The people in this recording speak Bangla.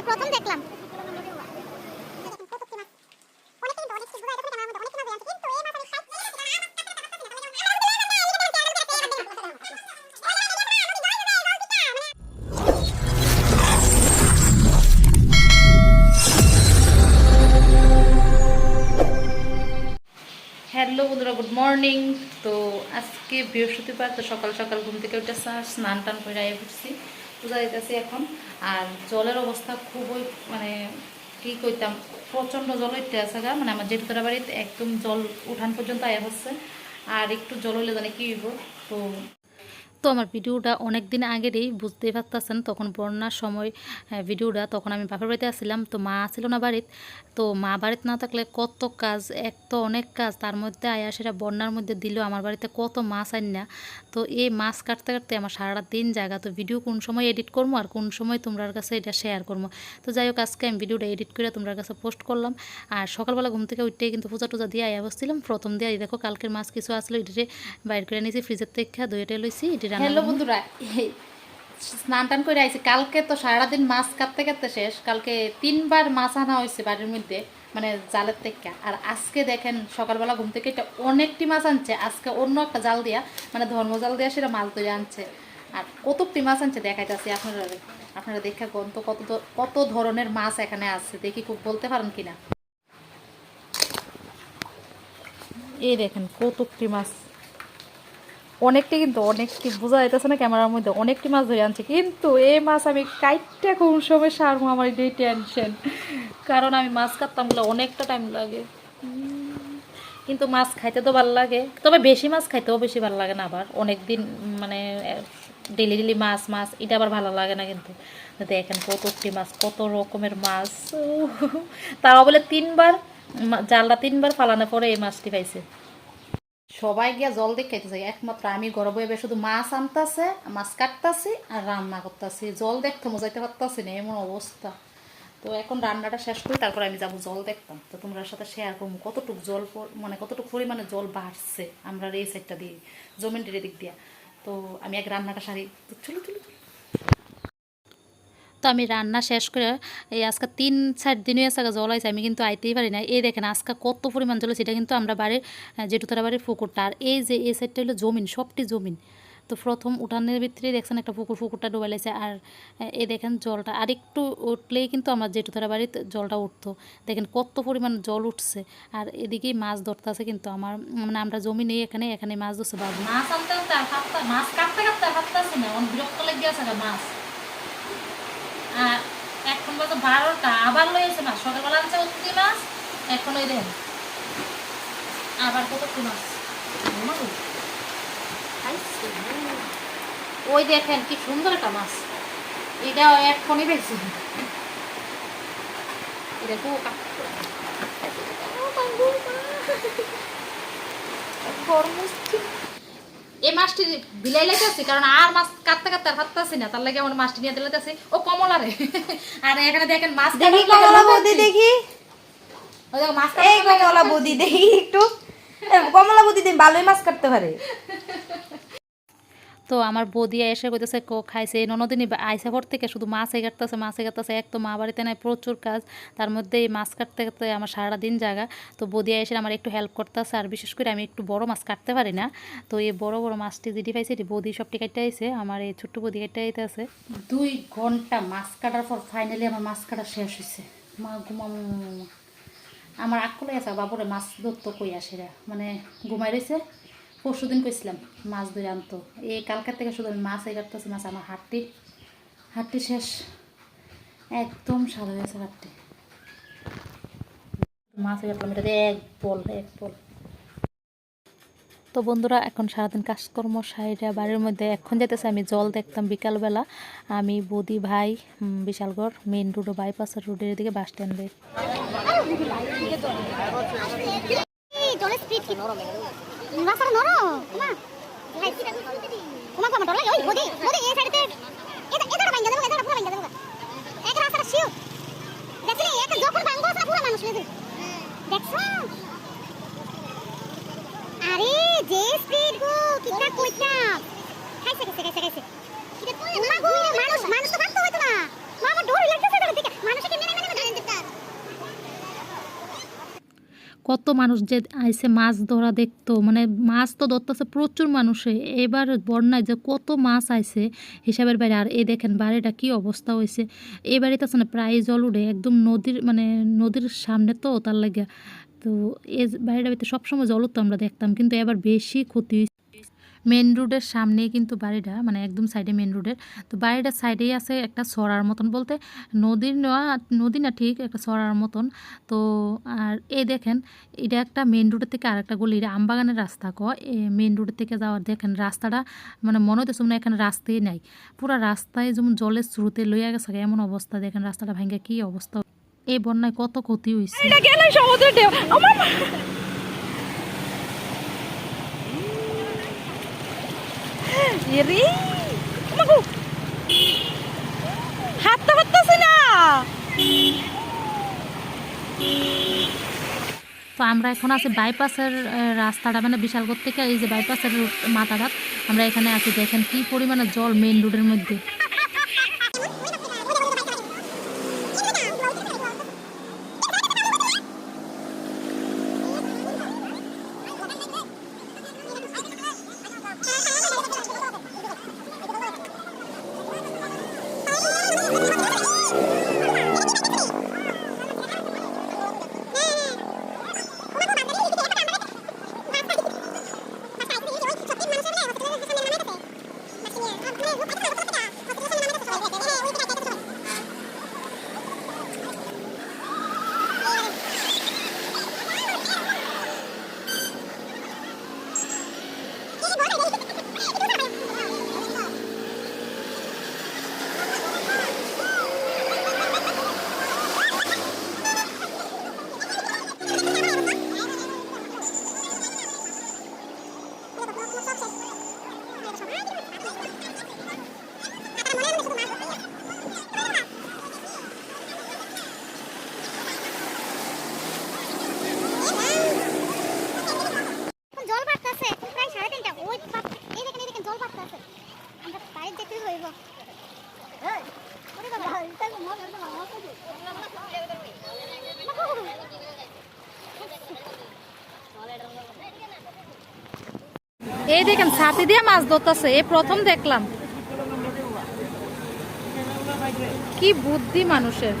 এই প্রথম দেখলাম। হ্যালো বন্ধুরা গুড মর্নিং তো আজকে বৃহস্পতিবার, তো সকাল সকাল ঘুম থেকে উঠে স্নান টান করে আইয়ে উঠছি পূজা দিতেছি এখন। আর জলের অবস্থা খুবই মানে কি করতাম প্রচণ্ড জল উঠতে আছে গা। মানে আমার জেঠুতরা বাড়িতে একদম জল উঠান পর্যন্ত আয়া হচ্ছে। আর একটু জল হলে জানে কি হইব। তো তো আমার ভিডিওটা অনেক দিন আগেরই বুঝতেই পারতেছেন, তখন বন্যার সময় ভিডিওটা, তখন আমি বাপের বাড়িতে আসছিলাম, তো মা ছিল না বাড়িতে, তো মা বাড়িতে না থাকলে কত কাজ, এক তো অনেক কাজ, তার মধ্যে আয়া সেটা বন্যার মধ্যে দিল, আমার বাড়িতে কত মাছ আন না, তো এই মাছ কাটতে কাটতে আমার সারাটা দিন জায়গা তো ভিডিও কোন সময় এডিট করব আর কোন সময় তোমরার কাছে এটা শেয়ার করব তো যাই হোক আজকে আমি ভিডিওটা এডিট করে তোমরা কাছে পোস্ট করলাম, আর সকালবেলা ঘুম থেকে উঠতে কিন্তু পূজা টুজা দিয়ে আয়া বসছিলাম, প্রথম দিয়ে দেখো কালকের মাছ কিছু আসলো এটিতে বাইর করে নিয়েছি ফ্রিজের থেকে দইটা লইছি হ্যালো বন্ধুরা স্নান টান করে আইছি। কালকে তো সারাদিন মাছ কাটতে কাটতে শেষ। কালকে তিনবার মাছ আনা হয়েছে বাড়ির মধ্যে মানে জালের থেকে। আর আজকে দেখেন সকালবেলা ঘুম থেকে এটা অনেকটি মাছ আনছে। আজকে অন্য একটা জাল দিয়া মানে ধর্ম জাল দিয়া সেটা মাছ ধরে আনছে। আর কতটি মাছ আনছে দেখাইতেছি আপনারা আপনারা দেখে গন্ত কত কত ধরনের মাছ এখানে আছে দেখি খুব বলতে পারেন কিনা। এই দেখেন কতটি মাছ অনেকটি কিন্তু অনেকটি বোঝা যাইতেছে না ক্যামেরার মধ্যে, অনেকটি মাছ ধরে আনছে। কিন্তু এই মাছ আমি কাইটটা কোন সময় সারবো আমার এটাই টেনশন কারণ আমি মাছ কাটতাম বলে অনেকটা টাইম লাগে। কিন্তু মাছ খাইতে তো ভালো লাগে। তবে বেশি মাছ খাইতেও বেশি ভালো লাগে না আবার। অনেক দিন মানে ডেলি ডেলি মাছ মাছ, এটা আবার ভালো লাগে না কিন্তু। দেখেন কতটি মাছ, কত রকমের মাছ। তাও বলে তিনবার জালটা তিনবার ফালানোর পরে এই মাছটি পাইছে। সবাই গিয়া জল দিয়ে খাইতেছে একমাত্র আমি গরম হয়ে শুধু মাছ আনতেছে, মাছ কাটতেছি আর রান্না করতেছি। জল দেখতে মজাইতে পারতাছি না, এমন অবস্থা। তো এখন রান্নাটা শেষ করি, তারপর আমি যাব জল দেখতাম। তো তোমরা সাথে শেয়ার করব কতটুকু জল মানে কতটুকু পরিমাণে জল বাড়ছে, আমরা এই সাইডটা দিয়ে জমিনটির দিক দিয়া। তো আমি এক রান্নাটা সারি। তো চলো চলো চলো। তো আমি রান্না শেষ করে এই আজকে তিন চার দিনই আছে জল আছে আমি কিন্তু আইতেই পারি না এই দেখেন আজকে কত পরিমাণ জল সেটা কিন্তু আমরা বাড়ির জেঠুতারা বাড়ির পুকুরটা। আর এই যে এই সাইডটা হলো জমিন সবটি জমিন। তো প্রথম উঠানের ভিতরে দেখছেন একটা পুকুর পুকুরটা ডুবাইলেছে আর আহ, এই দেখেন জলটা আর একটু উঠলেই কিন্তু আমার জেঠুতারা বাড়িতে জলটা উঠতো। দেখেন কত পরিমাণ জল উঠছে। আর এদিকেই মাছ ধরতেছে কিন্তু আমার মানে আমরা জমি নেই এখানে এখানে মাছ ধরছে বাবু। মাছ আনতে মাছ কাটতে কাটতে আর হাতটা না বিরক্ত লেগে আছে মাছ। আর এখন বাজে বারোটা। আবার লইছে মাছ। সকালবেলা আনছে অতি মাছ, এখন ওই দেন। আবার কত কি মাছ? ওই দেখেন কি সুন্দর একটা মাছ। এটা এখনই পেয়েছি এটা গো এই মাছটি বিলাই লাইতেছি কারণ আর মাছ কাটতে কাটতে আর পারতেছি না তার লাগে আমার মাছটি নিয়ে দিলাইতেছি ও কমলা রে আর এখানে দেখেন মাছ দেখি কমলা বুদ্ধি বৌদি দেখি। ওই দেখো মাছ এই কমলা বৌদি দেখি একটু। কমলা বৌদি দিন ভালোই মাছ কাটতে পারে। তো আমার বৌদি এসে কইতেছে, কো খাইছে। ননদিনী আইসা পর থেকে শুধু মাছ কাটতেছে মাছ কাটতেছে। এক তো মা বাড়িতে নাই, প্রচুর কাজ। তার মধ্যে এই মাছ কাটতে কাটতে আমার সারা দিন জায়গা তো বৌদি এসে আমার একটু হেল্প করতেছে, আর বিশেষ করে আমি একটু বড় মাছ কাটতে পারি না। তো এই বড় বড় মাছটি যেটি পাইছে এটি বৌদি সবটি কাটতে আইছে। আমার এই ছোট্ট বৌদি কাটতে আইতে আছে দুই ঘণ্টা মাছ কাটার পর ফাইনালি আমার মাছ কাটা শেষ হয়েছে মা ঘুমাম। আমার আকলে আছে বাবুরে মাছ ধরতো কই আসে মানে ঘুমাই রয়েছে পরশু দিন কইছিলাম মাছ ধরে আনতো। এই কালকার থেকে শুধু আমি মাছ এই মাছ আমার হাটটি। হাটটি শেষ। একদম সাদা হয়েছে হাটটি। মাছ কাটলাম এটা এক বল এক বল। তো বন্ধুরা, এখন সারাদিন কাজকর্ম সাইডে বাড়ির মধ্যে এখন যেতেছে আমি জল দেখতাম বিকালবেলা। আমি বদি ভাই বিশালগড় মেইন রোড বাইপাসের রোডের দিকে বাস স্ট্যান্ডে মানুষ মানুষ তো ভাবতে হইতো না। আমার ডর লাগতেছে দেখে মানুষ কত মানুষ যে আইসে মাছ ধরা দেখতো মানে মাছ তো ধরতেছে প্রচুর মানুষে। এবার বন্যায় যে কত মাছ আইসে হিসাবের বাইরে, আর এ দেখেন বাড়িটা কি অবস্থা হয়েছে এই বাড়িতে আছে না প্রায় জল উঠে একদম নদীর মানে নদীর সামনে তো তার লাগে। তো এ বাড়িটা সবসময় জল উঠতো আমরা দেখতাম, কিন্তু এবার বেশি ক্ষতি মেন রোডের সামনেই কিন্তু বাড়িটা মানে একদম সাইডে মেন রোডের তো বাড়িটার সাইডেই আছে একটা সরার মতন বলতে, নদীর নেওয়া নদী না ঠিক, একটা সরার মতন। তো আর এই দেখেন, এটা একটা মেন রোডের থেকে আরেকটা গলি, এটা আমবাগানের রাস্তা ক। মেন রোডের থেকে যাওয়ার দেখেন রাস্তাটা মানে মনে হইতেছে মানে এখানে রাস্তাই নাই। পুরো রাস্তায় যেমন জলের স্রোতে লইয়া গেছে এমন অবস্থা দেখেন রাস্তাটা ভাঙ্গে কি অবস্থা। এই বন্যায় কত ক্ষতি হয়েছে গেলে সমুদ্রের ঢেউ আমার এরে তো হচ্ছে না তো আমরা এখন আছি বাইপাসের রাস্তাটা মানে বিশালগড় থেকে এই যে বাইপাসের মাথাটা, আমরা এখানে আছি। দেখেন কি পরিমাণে জল মেইন রোডের মধ্যে এখন জল বাড়তেছে প্রায় সাড়ে তিনটা ওই পাপ- এই দেখেন এই দেখেন জল বাড়তেছে আমরা বাইরে যেতে হইব এই, ওরে বাবা, তাহলে মন একদম আমার কাছে। এই দেখেন ছাতি দিয়ে মাছ ধরতেছে এই প্রথম দেখলাম। কি বুদ্ধি মানুষের।